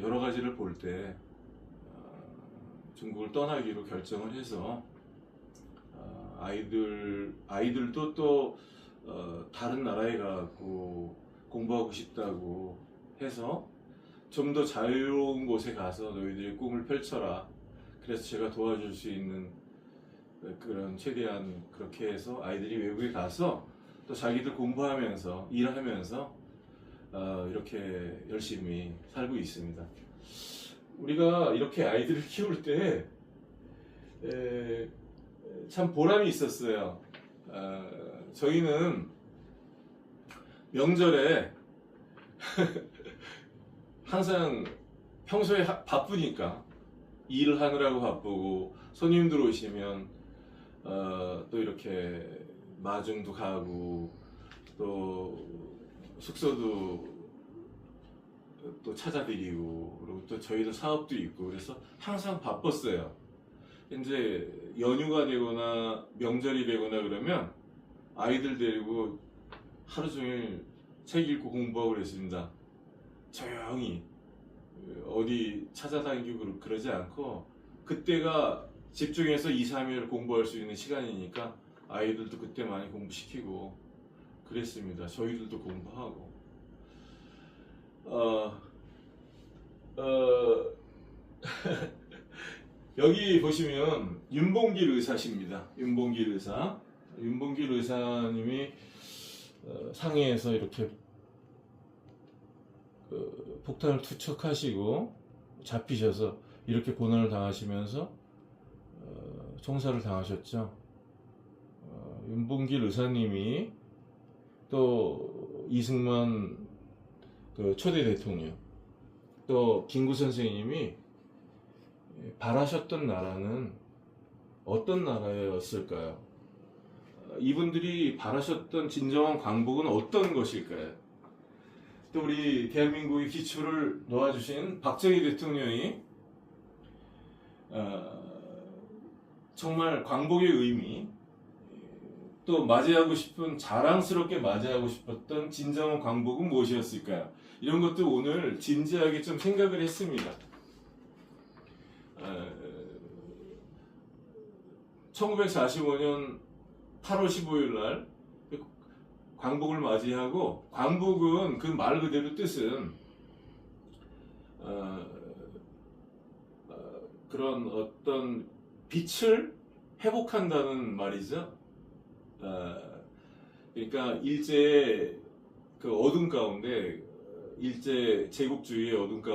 여러 가지를 볼때 어, 중국을 떠나기로 결정을 해서 어, 아이들 아이들도 또 어, 다른 나라에 가고 공부하고 싶다고 해서 좀 더 자유로운 곳에 가서 너희들의 꿈을 펼쳐라. 그래서 제가 도와줄 수 있는 그런 최대한 그렇게 해서 아이들이 외국에 가서 또 자기들 공부하면서 일하면서 어, 이렇게 열심히 살고 있습니다. 우리가 이렇게 아이들을 키울 때 참 보람이 있었어요. 어, 저희는 명절에 항상 평소에 하- 바쁘니까 일을 하느라고 바쁘고 손님들 오시면 어, 또 이렇게 마중도 가고 또 숙소도 또 찾아드리고 그리고 또 저희도 사업도 있고 그래서 항상 바빴어요. 이제 연휴가 되거나 명절이 되거나 그러면 아이들 데리고 하루 종일 책 읽고 공부하고 그랬습니다. 조용히 어디 찾아다니고 그러- 그러지 않고 그때가 집중해서 2, 3일 공부할 수 있는 시간이니까 아이들도 그때 많이 공부시키고 그랬습니다. 저희들도 공부하고 어, 어, 여기 보시면 윤봉길 의사십니다. 윤봉길 의사. 윤봉길 의사님이 어, 상해에서 이렇게 그 폭탄을 투척하시고 잡히셔서 이렇게 고난을 당하시면서 어, 총살을 당하셨죠. 어, 윤봉길 의사님이 또 이승만 그 초대 대통령 또 김구 선생님이 바라셨던 나라는 어떤 나라였을까요? 어, 이분들이 바라셨던 진정한 광복은 어떤 것일까요? 또 우리 대한민국의 기초를 놓아주신 박정희 대통령이 어, 정말 광복의 의미 또 맞이하고 싶은 자랑스럽게 맞이하고 싶었던 진정한 광복은 무엇이었을까요? 이런 것도 오늘 진지하게 좀 생각을 했습니다. 어, 1945년 8월 15일 날 광복을 맞이하고 광복은 그 말 그대로 뜻은 어, 어, 그런 어떤 빛을 회복한다는 말이죠. 어, 그러니까 일제 그 어둠 가운데 일제 제국주의의 어둠 가운데